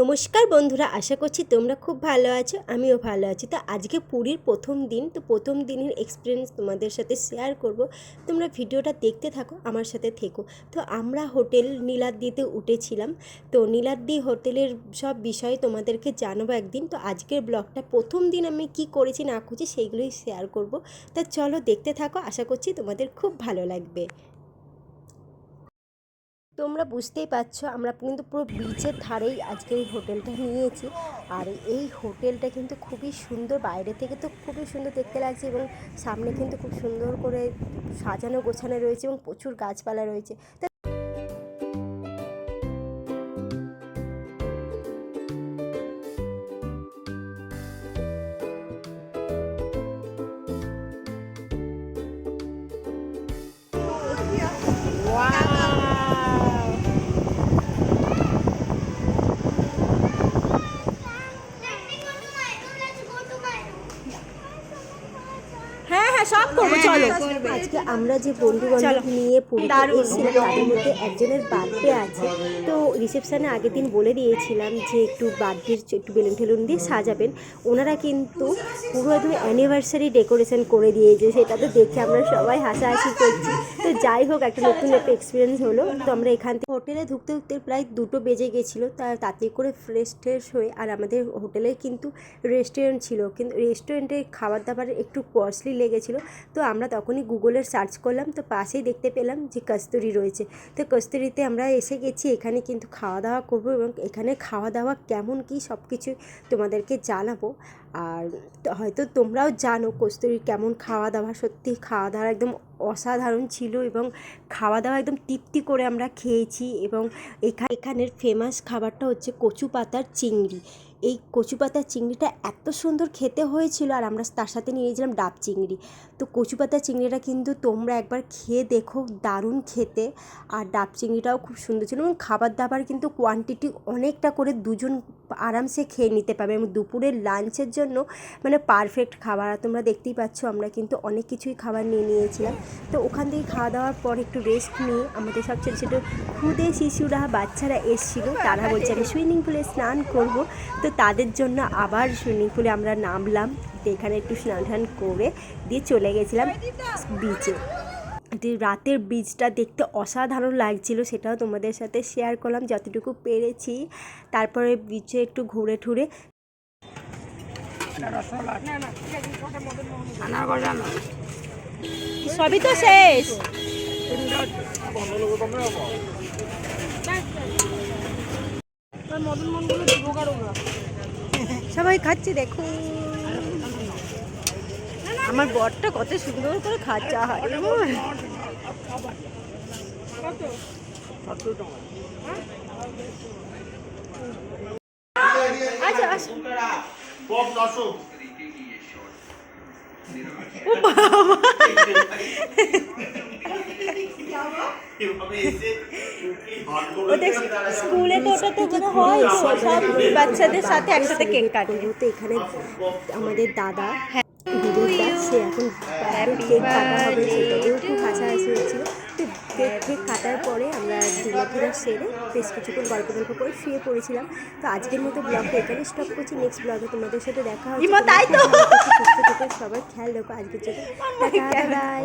নমস্কার বন্ধুরা, আশা করছি তোমরা খুব ভালো আছো, আমিও ভালো আছি। তো আজকে পুরীর প্রথম দিন, তো প্রথম দিনের এক্সপিরিয়েন্স তোমাদের সাথে শেয়ার করব। তোমরা ভিডিওটা দেখতে থাকো, আমার সাথে থেকো। তো আমরা হোটেল নীলাদ্রিতে উঠেছিলাম। তো নীলাদ্রি হোটেলের সব বিষয় তোমাদেরকে জানাব একদিন। তো আজকের ব্লগটা প্রথম দিন আমি কি করেছি না করেছি, সেইগুলোই শেয়ার করব। তা চলো দেখতে থাকো, আশা করছি তোমাদের খুব ভালো লাগবে। তোমরা বুঝতেই পারছ, আমরা কিন্তু পুরো বিচের ধারেই আজকে এই হোটেলটা নিয়েছি। আর এই হোটেলটা কিন্তু খুবই সুন্দর, বাইরে থেকে তো খুবই সুন্দর দেখতে লাগছে এবং সামনে কিন্তু খুব সুন্দর করে সাজানো গোছানো রয়েছে এবং প্রচুর গাছপালা রয়েছে। হ্যাঁ হ্যাঁ সব করব চলো। আজকে আমরা যে বন্ধু বান্ধব নিয়ে পুরীতে এসেছিলাম তাদের মধ্যে একজনের বার্থডে আছে তো রিসেপশনে আগের দিন বলে দিয়েছিলাম যে একটু বার্থডের একটু বেলুন টেলুন দিয়ে সাজাবেন। ওনারা কিন্তু পুরো একদম অ্যানিভার্সারি ডেকোরেশন করে দিয়েছে। সেটা তো দেখে আমরা সবাই হাসাহাসি করছি। তো যাই হোক, একটা নতুন একটা এক্সপিরিয়েন্স হলো। তো আমরা এখান থেকে হোটেলে ঢুকতে ঢুকতে প্রায় দুটো বেজে গেছিল। তা তাতে করে ফ্রেশ ট্রেশ হয়ে আর আমাদের হোটেলে কিন্তু রেস্টুরেন্ট ছিল। কিন্তু রেস্টুরেন্টে খাবার দাবার একটু কস্টলি লেগেছিলো। তো আমরা তখনই গুগলের সার্চ করলাম। তো পাশেই দেখতে পেলাম যে কস্তুরি রয়েছে। তো কস্তুরিতে আমরা এসে গেছি। এখানে কিন্তু খাওয়া দাওয়া করব এবং এখানে খাওয়া দাওয়া কেমন কী সব কিছুই তোমাদেরকে জানাব। আর হয়তো তোমরাও জানো কস্তুরির কেমন খাওয়া দাওয়া সত্যি খাওয়া দাওয়া একদম অসাধারণ ছিল এবং খাওয়া দাওয়া একদম তৃপ্তি করে আমরা খেয়েছি এবং এখা- এখানের ফেমাস খাবারটা হচ্ছে কচু পাতার চিংড়ি। এই কচু পাতার চিংড়িটা এত সুন্দর খেতে হয়েছিল আর আমরা তার সাথে নিয়ে গেছিলাম ডাব চিংড়ি। তো কচু পাতার চিংড়িটা কিন্তু তোমরা একবার খেয়ে দেখো, দারুণ খেতে। আর ডাব চিংড়িটাও খুব সুন্দর ছিল এবং খাবার দাবার কিন্তু কোয়ান্টিটি অনেকটা করে দুজন আরামসে খেয়ে নিতে পারবে এবং দুপুরের লাঞ্চের জন্য মানে পারফেক্ট খাবার। আর তোমরা দেখতেই পাচ্ছ আমরা কিন্তু অনেক কিছুই খাবার নিয়ে নিয়েছিলাম। তো ওখান থেকে খাওয়া দাওয়ার পর একটু রেস্ট নিয়ে আমাদের সব ছোটো ছোটো খুদে শিশুরা, বাচ্চারা এসেছিল। তারা বলছে, আমি সুইমিং পুলে স্নান করব। তো তাদের জন্য আবার সুইমিং পুলে আমরা নামলাম। এখানে একটু স্নান টান করে দিয়ে চলে গেছিলাম বিচে তো রাতের বীজটা দেখতে অসাধারণ লাগছিল সেটাও তোমাদের সাথে শেয়ার করলাম, যতটুকু পেরেছি। তারপরে বিচে একটু ঘুরে ঠুরে। সবই তো শেষ। সবাই খাচ্ছে, দেখো। আমার বরটা কত সুন্দর করে খাচ্চা হয় আচ্ছা আচ্ছা। স্কুলে তো ওটা তো হয়, সব বাচ্চাদের সাথে একসাথে কেক কাটে। এখানে আমাদের দাদা দিদির সে এখন কেক কাটা হবে সেটাতেও খুব হাসাহাসি হয়েছিল তো কেক কেক কাটার পরে আমরা ঘোরা সেরে বেশ কিছুক্ষণ গল্প গল্প করে শুয়ে পড়েছিলাম। তো আজকের মতো ব্লগটা এখানে স্টপ করছি। নেক্সট ব্লগে তোমাদের সাথে দেখা হবে ইমা, তাই তো? সবাই খেয়াল রাখো আজকের জন্য। বাই